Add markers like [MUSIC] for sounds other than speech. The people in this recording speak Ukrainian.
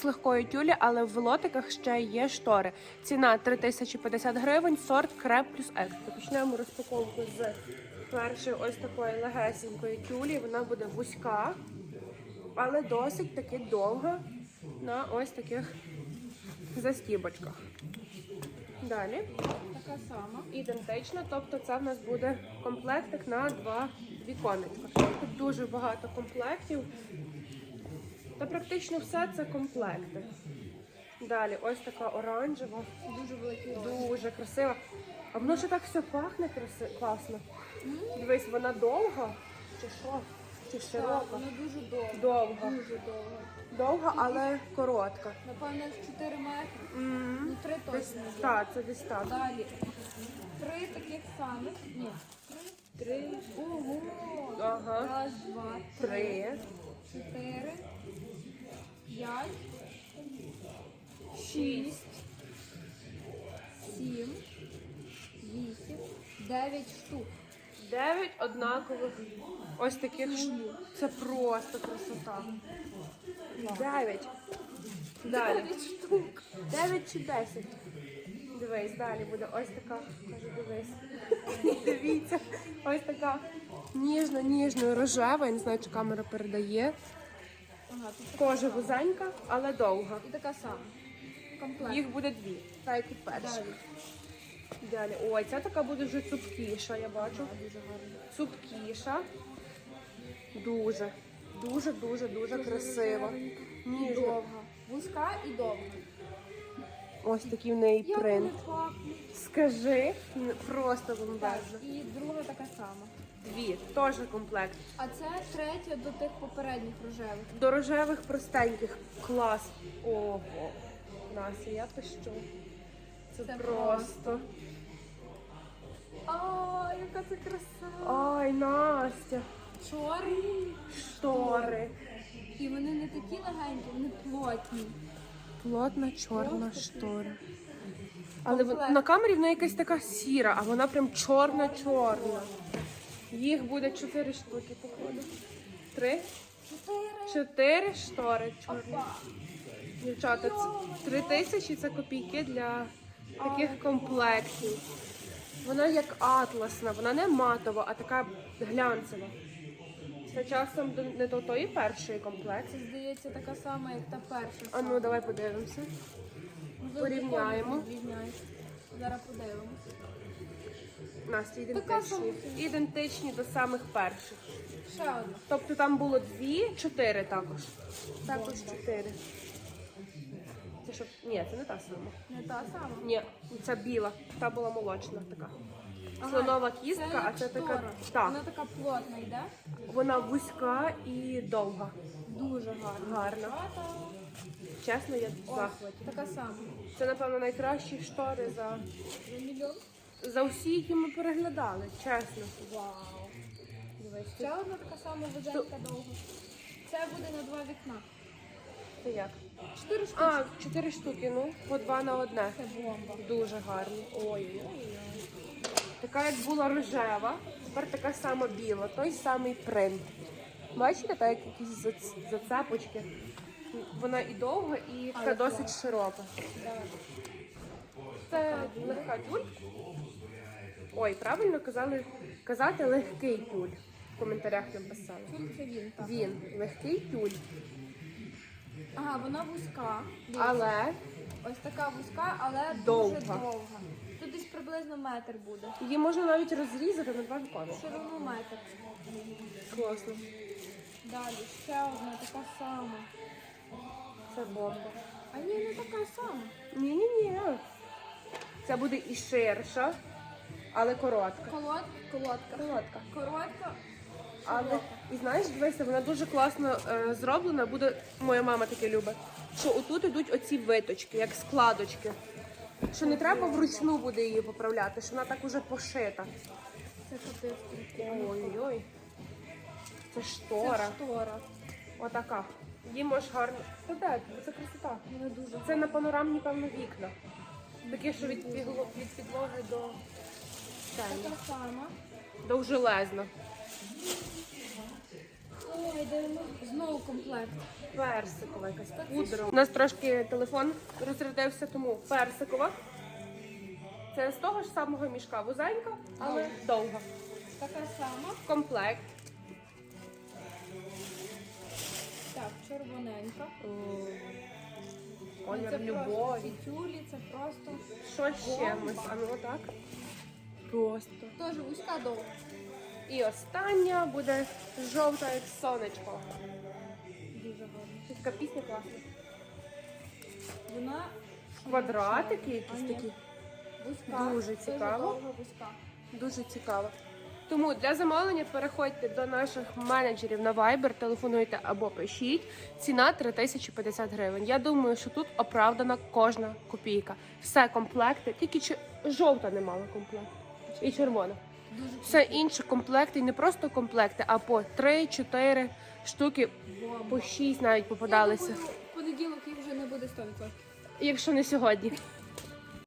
з легкої тюлі, але в лотиках ще є штори. Ціна 3050 гривень, сорт креп плюс екстра. Почнемо розпаковку з першої ось такої легесенької тюлі. Вона буде вузька, але досить таки довга на ось таких застібочках. Далі Така сама. ідентично, тобто це в нас буде комплектик на два віконечка. Тут дуже багато комплектів. Та практично все це комплекти. Далі ось така оранжева, Дуже великий дуже красива. А воно ще так все пахне краси... класно. Дивись, вона довга чи що? Чи Так, широка? вона дуже довга. Довга. Дуже довга. Довга, але коротка. Напевно, 4 метри. М, Ну, 3 точно. є. так, це десь так. Далі. Три таких самих. Ні. Три. Три. Ого. Ага. Раз, два, три. Три. Чотири. П'ять. Шість. Сім. Вісім. Дев'ять штук. Дев'ять однакових ось таких ш- Це просто красота. Дев'ять. Далі. Дев'ять штук. Дев'ять чи десять. Дивись, далі буде ось така. Кажу, дивись. [LAUGHS] Дивіться. Ось така ніжна, ніжна рожева. Я не знаю, чи камера передає. Ага, тут Кожа вузенька, але довга. і така сама. Комплект. Їх буде дві. Так, як і перша. Далі. Далі. Ой, ця така буде вже цупкіша, я бачу. Дуже. Цупкіша. Дуже. Дуже, дуже, дуже красива. Ніжна. довга. Вузька і довга. Ось такий в неї Як принт. вони пахнуть. Скажи, н- просто Так, бомбезно. і друга така сама. Дві, теж комплект. А це третя до тих попередніх рожевих. До рожевих простеньких. Клас. Ого. Настя, я пищу. Це, Це просто. А, яка це краса! Ай, Настя. Чорні. Штори. І вони не такі легенькі, вони плотні. Плотна чорна штора. Але вон- на камері вона якась така сіра, а вона прям чорна-чорна. Їх буде чотири штуки, походу. Три? Чотири. Штори чорні. Дівчата, три тисячі це копійки для таких комплектів. Вона як атласна, вона не матова, а така глянцева. Це часом до- не до тої першої комплект. Це здається така сама, як та перша. А ну давай подивимося. Можливо, порівняємо. такою відрізняється. Зараз подивимось. Настя, Така ідентичні. сама. Ідентичні до самих перших. Ще одна. Тобто там було дві, чотири також. Також чотири. Це що? Ні, це не та сама. Не та сама. Ні, це біла. Та була молочна така. Слонова кістка, а це така. Так, Вона така плотна йде. вона вузька і довга. Дуже гарна. Гарна. Чесно, я в захваті. Така сама. Це, напевно, найкращі штори за, За мільйон. за всі, які ми переглядали. Чесно. Вау. Дивись, Ще одна така сама вузенька довга. Це буде на два вікна. це як? Чотири штуки. А, чотири штуки, ну, по два на одне. Це бомба. Дуже гарні. Ой. Така як була рожева, тепер така сама біла, той самий принт. Бачите, так як якісь зацепочки. Вона і довга, і така досить широка. Це легка тюль. Ой, правильно казали казати легкий тюль. В коментарях нам писали. Тут це він, так. Він легкий тюль, Ага, вона вузька. Дивіться. але Ось така вузька, але дуже довга. Приблизно метр буде. її можна навіть розрізати на два вікони. Ширину метр. Класно. Далі ще одна така сама. Це бомба. А ні, не така сама. Ні-ні-ні. Це буде і ширша, але коротка. Колод, колодка. Коротка. Коротка. Але і знаєш, дивися, вона дуже класно е, зроблена. Буде моя мама таке любить. Що отут ідуть оці виточки, як складочки. Що не треба вручну буде її поправляти, що вона так уже пошита. Це капець. Ой-ой. Це Це штора. штора. Отака. Її можеш гарно. Та де? Це красота. Вона дуже Це на панорамні, певно, вікна. Таке, що від, підло- від підлоги до стелі. така сама. Довжелезно. Ой, де воно? Знову комплект. Персикова якась пудра. У нас трошки телефон розрядився, тому персикова. Це з того ж самого мішка вузенька, але довга. Така сама. Комплект. Так, червоненька. Колір це просто любові. тюлі, це просто Що з чимось? А ну так. Просто. теж вузька довга. І остання буде жовта як сонечко. Така пісня класна. Вона Квадратики якісь такі. вузька. Дуже цікаво. довга, вузька. Дуже цікаво. Тому для замовлення переходьте до наших менеджерів на Viber, телефонуйте або пишіть. Ціна 3050 гривень. Я думаю, що тут оправдана кожна копійка. Все комплекти, тільки чи жовта не мала комплект. І червона. Все інше комплекти, і не просто комплекти, а по 3-4 штуки, по 6 навіть попадалися. В понеділок їх вже не буде 100%. Якщо не сьогодні.